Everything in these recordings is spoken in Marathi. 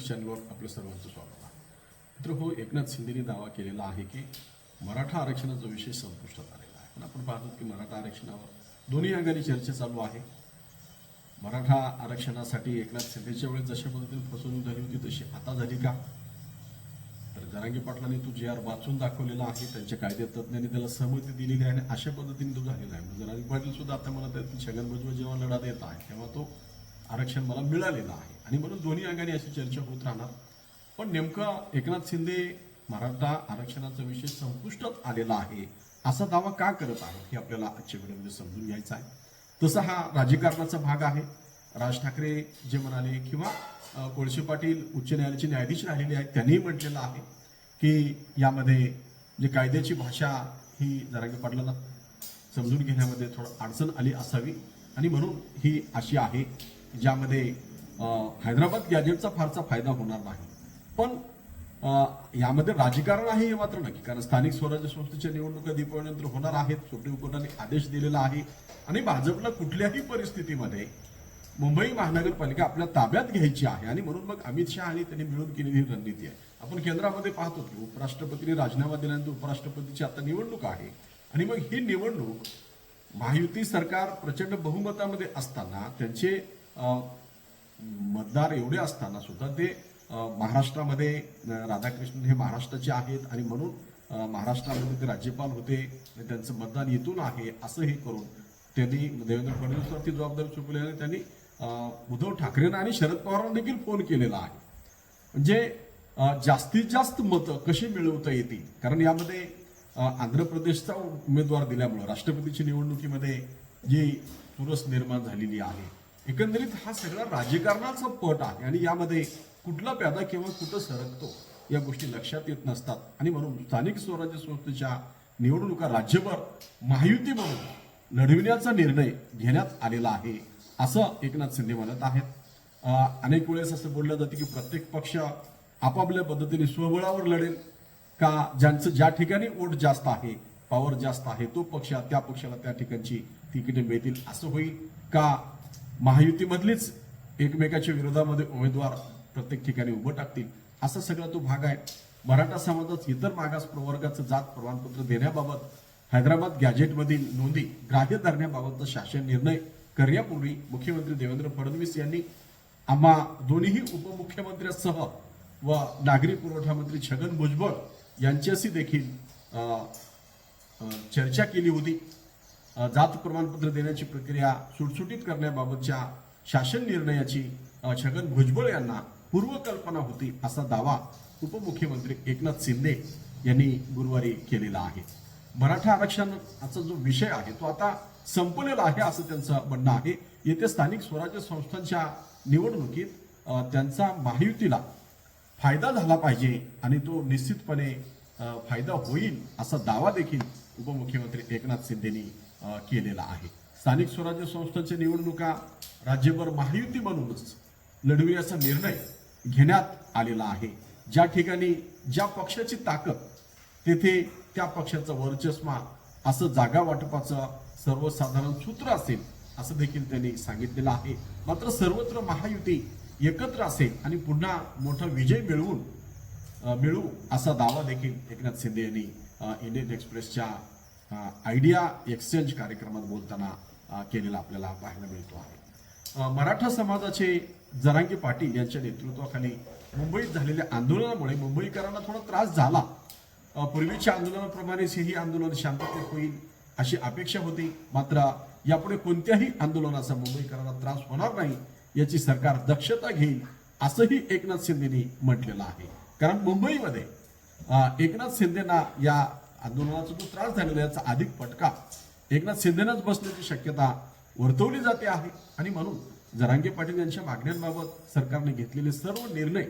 न्यूज चॅनलवर आपलं सर्वांचं स्वागत आहे. मित्र हो एकनाथ शिंदेने दावा केलेला आहे की मराठा आरक्षणाचा विषय संपुष्टात आलेला आहे. पण आपण पाहतो की मराठा आरक्षणावर दोन्ही अंगाने चर्चा चालू आहे. मराठा आरक्षणासाठी एकनाथ शिंदेच्या वेळेस जशा पद्धतीने फसवणूक झाली होती तशी आता झाली का? तर जरांगी पाटलांनी तो जे आर वाचून दाखवलेला आहे त्यांच्या कायदे तज्ज्ञांनी त्याला सहमती दिलेली आहे आणि अशा पद्धतीने तो झालेला आहे. म्हणजे जरांगी पाटील सुद्धा आता मला त्यातील छगन भुजबळ जेव्हा लढा देत आहे तेव्हा तो आरक्षण मला मिळालेलं आहे. आणि म्हणून दोन्ही अंगाने अशी चर्चा होत राहणार. पण नेमका एकनाथ शिंदे मराठा आरक्षणाचा विषय संपुष्टात आलेला आहे असा दावा का करत आहे हे आपल्याला आजच्या व्हिडिओमध्ये समजून घ्यायचं आहे. तसा हा राजकारणाचा भाग आहे. राज ठाकरे जे म्हणाले किंवा कोळशे पाटील उच्च न्यायालयाचे न्यायाधीश राहिलेले आहेत त्यांनीही म्हटलेलं आहे की यामध्ये जे कायद्याची भाषा ही जरांगे पाटलांना समजून घेण्यामध्ये थोडं अडचण आली असावी. आणि म्हणून ही अशी आहे. ज्यामध्ये हैदराबाद गॅजेटचा फारसा फायदा होणार नाही. पण यामध्ये राजकारण आहे हे मात्र नक्की कारण स्थानिक स्वराज्य संस्थेच्या निवडणुका दीपावलीनंतर होणार आहेत सुप्रीम कोर्टाने आदेश दिलेला आहे. आणि भाजपला कुठल्याही परिस्थितीमध्ये मुंबई महानगरपालिका आपल्या ताब्यात घ्यायची आहे. आणि म्हणून मग अमित शहा आणि त्यांनी मिळून केलेली ही रणनीती आहे. आपण केंद्रामध्ये पाहतो की उपराष्ट्रपतीने राजीनामा दिल्यानंतर उपराष्ट्रपतीची आता निवडणूक आहे. आणि मग ही निवडणूक महायुती सरकार प्रचंड बहुमतामध्ये असताना त्यांचे मतदार एवढे असताना सुद्धा ते महाराष्ट्रामध्ये राधाकृष्णन हे महाराष्ट्राचे आहेत आणि म्हणून महाराष्ट्रामध्ये ते राज्यपाल होते त्यांचं मतदान येथून आहे असं हे करून त्यांनी देवेंद्र फडणवीसवरती जबाबदारी सोपवल्याने त्यांनी उद्धव ठाकरेंना आणि शरद पवारांना देखील फोन केलेला आहे. म्हणजे जास्तीत जास्त मतं कशी मिळवता येतील? कारण यामध्ये आंध्र प्रदेशचा उमेदवार दिल्यामुळं राष्ट्रपतीच्या निवडणुकीमध्ये जी चुरस निर्माण झालेली आहे एकंदरीत हा सगळा राजकारणाचा पट आहे आणि यामध्ये कुठला प्यादा किंवा कुठं सरकतो या गोष्टी लक्षात येत नसतात. आणि म्हणून स्थानिक स्वराज्य संस्थेच्या निवडणुका राज्यभर महायुती म्हणून लढविण्याचा निर्णय घेण्यात आलेला आहे असं एकनाथ शिंदे म्हणत आहेत. अनेक वेळेस असं बोललं जातं की प्रत्येक पक्ष आपापल्या पद्धतीने स्वबळावर लढेल का? ज्यांचं ज्या ठिकाणी वोट जास्त आहे पॉवर जास्त आहे तो पक्ष त्या पक्षाला त्या ठिकाणची तिकिटे मिळतील असं होईल का? महायुतीमधलीच एकमेकाच्या विरोधामध्ये उमेदवार प्रत्येक ठिकाणी उभं टाकतील असा सगळा तो भाग आहे. मराठा समाजात इतर मागास प्रवर्गाचं जात प्रमाणपत्र देण्याबाबत हैदराबाद गॅजेटमधील नोंदी ग्राह्य धरण्याबाबतचा शासन निर्णय करण्यापूर्वी मुख्यमंत्री देवेंद्र फडणवीस यांनी आम्हा दोन्ही उपमुख्यमंत्र्यांसह व नागरी पुरवठा मंत्री छगन भुजबळ यांच्याशी देखील चर्चा केली होती. जात प्रमाणपत्र देण्याची प्रक्रिया सुटसुटीत करण्याबाबतच्या शासन निर्णयाची छगन भुजबळ यांना पूर्वकल्पना होती असा दावा उपमुख्यमंत्री एकनाथ शिंदे यांनी गुरुवारी केलेला आहे. मराठा आरक्षणाचा जो विषय आहे तो आता संपलेला आहे असं त्यांचं म्हणणं आहे. येथे स्थानिक स्वराज्य संस्थांच्या निवडणुकीत त्यांचा महायुतीला फायदा झाला पाहिजे आणि तो निश्चितपणे फायदा होईल असा दावा देखील उपमुख्यमंत्री एकनाथ शिंदेनी केलेला आहे. स्थानिक स्वराज्य संस्थांच्या निवडणुका राज्यभर महायुती म्हणूनच लढविण्याचा निर्णय घेण्यात आलेला आहे. ज्या ठिकाणी ज्या पक्षाची ताकद तेथे त्या पक्षाचा वर्चस्मा असं जागा वाटपाचं सर्वसाधारण सूत्र असेल असं देखील त्यांनी सांगितलेलं आहे. मात्र सर्वत्र महायुती एकत्र असेल आणि पुन्हा मोठा विजय मिळवून मिळू असा दावा देखील एकनाथ शिंदे यांनी इंडियन एक्सप्रेसच्या आयडिया एक्सचेंज कार्यक्रमात बोलताना केलेला आपल्याला पाहायला मिळतो आहे. मराठा समाजाचे जरांगी पाटील यांच्या नेतृत्वाखाली मुंबईत झालेल्या आंदोलनामुळे मुंबईकरांना थोडा त्रास झाला. पूर्वीच्या आंदोलनाप्रमाणेच हेही आंदोलन शांततेत होईल अशी अपेक्षा होती. मात्र यापुढे कोणत्याही आंदोलनाचा मुंबईकरांना त्रास होणार नाही याची सरकार दक्षता घेईल असंही एकनाथ शिंदेनी म्हटलेलं आहे. कारण मुंबईमध्ये एकनाथ शिंदेना या आंदोलनाचा जो त्रास झालेला याचा अधिक फटका एकनाथ शिंदेनंच बसण्याची शक्यता वर्तवली जाते आहे. आणि म्हणून जरांगे पाटील यांच्या मागण्यांबाबत सरकारने घेतलेले सर्व निर्णय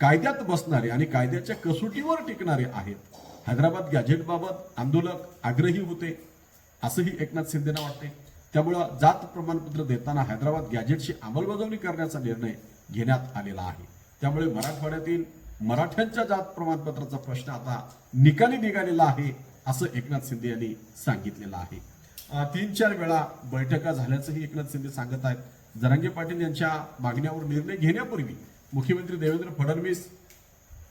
कायद्यात बसणारे आणि कायद्याच्या कसोटीवर टिकणारे आहेत. हैदराबाद गॅजेटबाबत आंदोलक आग्रही होते असंही एकनाथ शिंदेना वाटते. त्यामुळं जात प्रमाणपत्र देताना हैदराबाद गॅजेटची अंमलबजावणी करण्याचा निर्णय घेण्यात आलेला आहे. त्यामुळे मराठवाड्यातील मराठ्यांच्या जात प्रमाणपत्राचा प्रश्न आता निकाली निघालेला आहे असं एकनाथ शिंदे यांनी सांगितलेलं आहे. तीन चार वेळा बैठका झाल्याचंही एकनाथ शिंदे सांगत आहेत. जरांगे पाटील यांच्या मागण्यावर निर्णय घेण्यापूर्वी मुख्यमंत्री देवेंद्र फडणवीस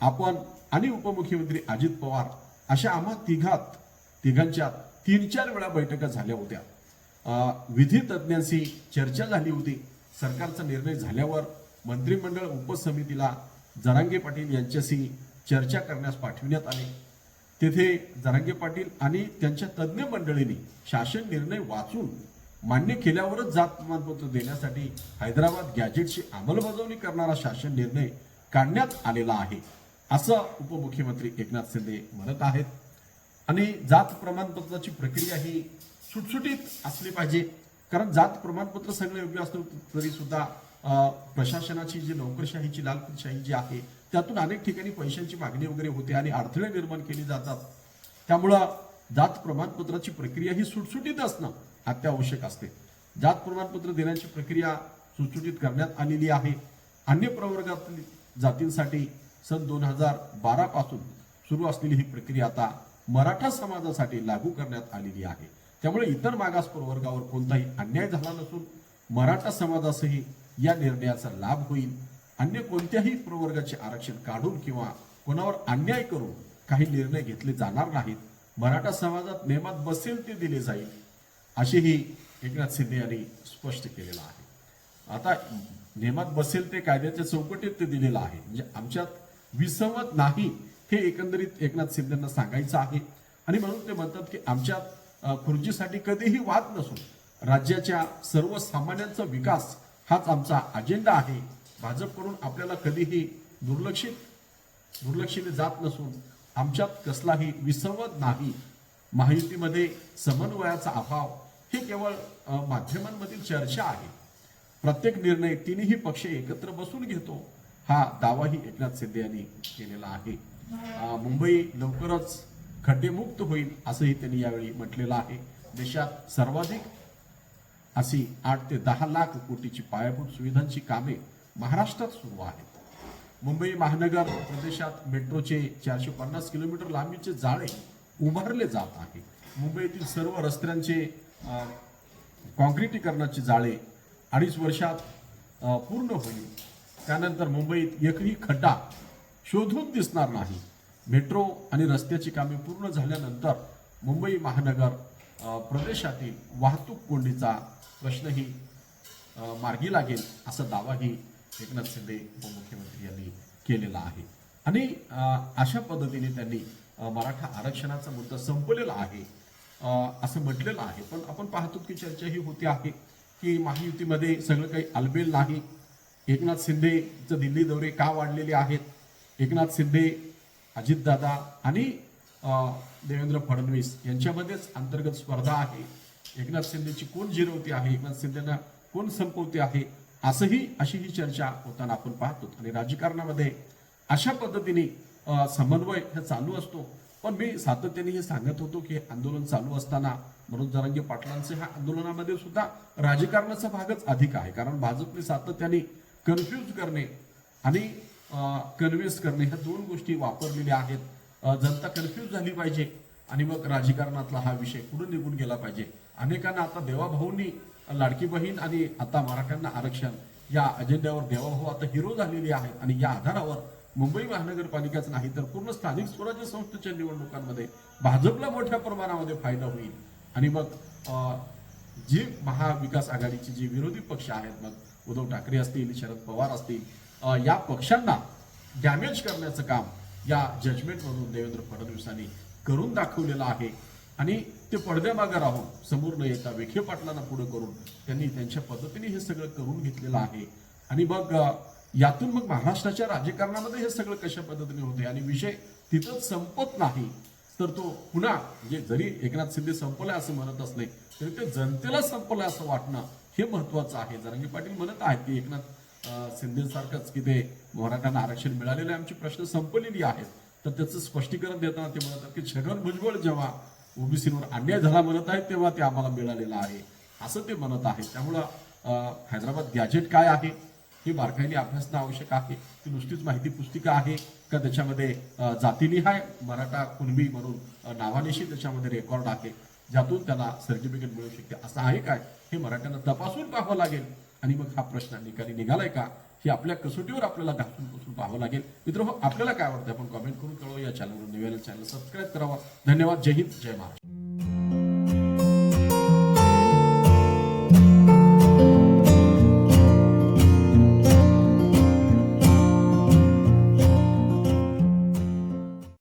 आपण आणि उपमुख्यमंत्री अजित पवार अशा आम्हा तिघात तिघांच्या तीन चार वेळा बैठका झाल्या होत्या. विधी तज्ज्ञांशी चर्चा झाली होती. सरकारचा निर्णय झाल्यावर मंत्रिमंडळ उपसमितीला जरांगे पाटील यांच्याशी चर्चा करण्यास पाठविण्यात आले. तेथे जरांगे पाटील आणि त्यांच्या तज्ज्ञ मंडळींनी शासन निर्णय वाचून मान्य केल्यावरच जात प्रमाणपत्र देण्यासाठी हैदराबाद गॅजेटची अंमलबजावणी करणारा शासन निर्णय काढण्यात आलेला आहे असं उपमुख्यमंत्री एकनाथ शिंदे म्हणत आहेत. आणि जात प्रमाणपत्राची प्रक्रिया ही सुटसुटीत असली पाहिजे कारण जात प्रमाणपत्र सगळं योग्य असलं तरी सुद्धा प्रशासनाची जी नोकरशाहीची लालशाही जी आहे त्यातून अनेक ठिकाणी पैशांची मागणी वगैरे होते आणि अडथळे निर्माण केली जातात. त्यामुळं जात प्रमाणपत्राची प्रक्रिया ही सुटसुटीत असणं अत्यावश्यक असते. जात प्रमाणपत्र देण्याची प्रक्रिया सुटसुटीत करण्यात आलेली आहे. अन्य प्रवर्गातील जातींसाठी सन दोन हजार बारापासून सुरू असलेली ही प्रक्रिया आता मराठा समाजासाठी लागू करण्यात आलेली आहे. त्यामुळे इतर मागास प्रवर्गावर कोणताही अन्याय झाला नसून मराठा समाजासही या निर्णयाचा लाभ होईल. अन्य कोणत्याही प्रवर्गाचे आरक्षण काढून किंवा कोणावर अन्याय करून काही निर्णय घेतले जाणार नाहीत. मराठा समाजात नेमात बसेल ते दिले जाईल असेही एकनाथ शिंदे यांनी स्पष्ट केलेलं आहे. आता नेमात बसेल ते कायद्याच्या चौकटीत ते दिलेलं आहे. म्हणजे आमच्यात विसंवाद नाही हे एकंदरीत एकनाथ शिंदेंना सांगायचं आहे. आणि म्हणून ते म्हणतात की आमच्यात अ, खुर्चीसाठी कधीही वाद नसून राज्याच्या सर्वसामान्यांचा विकास हाच आमचा अजेंडा आहे. भाजपकडून आपल्याला कधीही दुर्लक्षित दुर्लक्षिले जात नसून आमच्यात कसलाही विसंवाद नाही. महायुतीमध्ये समन्वयाचा अभाव हे केवळ माध्यमांमधील चर्चा आहे. प्रत्येक निर्णय तिन्ही पक्ष एकत्र बसून घेतो हा दावाही एकनाथ शिंदे यांनी केलेला आहे. मुंबई लवकरच खड्डेमुक्त होईल असंही त्यांनी यावेळी म्हटलेलं आहे. देशात सर्वाधिक अशी आठ ते दहा लाख कोटीची पायाभूत सुविधांची कामे महाराष्ट्रात सुरू आहेत. मुंबई महानगर प्रदेशात मेट्रोचे चारशे पन्नास किलोमीटर लांबीचे जाळे उभारले जात आहे मुंबईतील सर्व रस्त्यांचे कॉन्क्रिटीकरणाचे जाळे अडीच वर्षात पूर्ण होईल. त्यानंतर मुंबईत एकही खड्डा शोधून दिसणार नाही. मेट्रो आणि रस्त्याची कामे पूर्ण झाल्यानंतर मुंबई महानगर प्रदेशातील वाहतूक कोंडीचा प्रश्नही मार्गी लागेल असा दावाही एकनाथ शिंदे उपमुख्यमंत्री यांनी केलेला आहे. आणि अशा पद्धतीने त्यांनी मराठा आरक्षणाचा मुद्दा संपलेला आहे असं म्हटलेलं आहे. पण आपण पाहतो की चर्चा ही होती आहे की महायुतीमध्ये सगळं काही आलबेल नाही. एकनाथ शिंदेचं दिल्ली दौरे का वाढलेले आहेत? एकनाथ शिंदे अजितदादा आणि देवेंद्र फडणवीस यांच्यामध्येच अंतर्गत स्पर्धा आहे. एकनाथ शिंदेची कोण जिरवते आहे? एकनाथ शिंदेना कोण संपवते आहे? असंही अशी ही चर्चा होताना आपण पाहतो. आणि राजकारणामध्ये अशा पद्धतीने समन्वय हा चालू असतो. पण मी सातत्याने हे सांगत होतो की हे आंदोलन चालू असताना मनोज धनंजय पाटलांचे ह्या आंदोलनामध्ये सुद्धा राजकारणाचा भागच अधिक आहे. कारण भाजपने सातत्याने कन्फ्यूज करणे आणि कन्व्हिन्स करणे ह्या दोन गोष्टी वापरलेल्या आहेत. जनता कन्फ्यूज झाली पाहिजे आणि मग राजकारणातला हा विषय पुढे निघून गेला पाहिजे. अनेकांना आता देवाभाऊंनी लाडकी बहीण आणि आता मराठ्यांना आरक्षण या अजेंड्यावर देवाभाऊ आता हिरो झालेली आहे आणि या आधारावर मुंबई महानगरपालिकाच नाही तर पूर्ण स्थानिक स्वराज्य संस्थेच्या निवडणुकांमध्ये भाजपला मोठ्या प्रमाणामध्ये फायदा होईल. आणि मग जी महाविकास आघाडीची जी विरोधी पक्ष आहेत मग उद्धव ठाकरे असतील शरद पवार असतील या पक्षांना डॅमेज करण्याचं काम या जजमेंटमधून देवेंद्र फडणवीसांनी करून दाखवलेलं आहे. आणि ते पडद्यामागे राहून समोर न येता विखे पाटलांना पुढे करून त्यांनी त्यांच्या पद्धतीने हे सगळं करून घेतलेलं आहे. आणि मग यातून मग महाराष्ट्राच्या राजकारणामध्ये हे सगळं कशा पद्धतीने होते आणि विषय तिथं संपत नाही तर तो पुन्हा म्हणजे जरी एकनाथ शिंदे संपलाय असं म्हणत असले तरी ते जनतेला संपलंय असं वाटणं हे महत्वाचं आहे. जरांगे पाटील म्हणत आहेत की एकनाथ शिंदेसारखंच की ते मराठ्यांना आरक्षण मिळालेलं आहे आमची प्रश्न संपलेली आहेत. तर त्याचं स्पष्टीकरण देताना ते म्हणतात की छगन भुजबळ जेव्हा ओबीसीवर अन्याय झाला म्हणत आहेत तेव्हा ते आम्हाला मिळालेलं आहे. असं ते म्हणत आहेत. त्यामुळं हैदराबाद गॅजेट काय आहे? हे बारकाईने अभ्यासणं आवश्यक आहे. ती नुसतीच माहिती पुस्तिका आहे का? त्याच्यामध्ये जातीनिहाय मराठा कुणबी म्हणून नावानेशी नावानिशी त्याच्यामध्ये रेकॉर्ड आहे. ज्यातून त्याला सर्टिफिकेट मिळू शकते. असं आहे काय? हे मराठ्यांना तपासून पाहावं लागेल. आणि मग हा प्रश्न निकाली निघालाय का? ही आपल्या कसोटीवर आपल्याला घासून बसून पाहावं लागेल. मित्र आपल्याला काय वाटतं आपण कॉमेंट करून कळवू या चॅनलवर नवीन चॅनल सबस्क्राईब करावा. धन्यवाद. जय हिंद. जय महाराष्ट्र.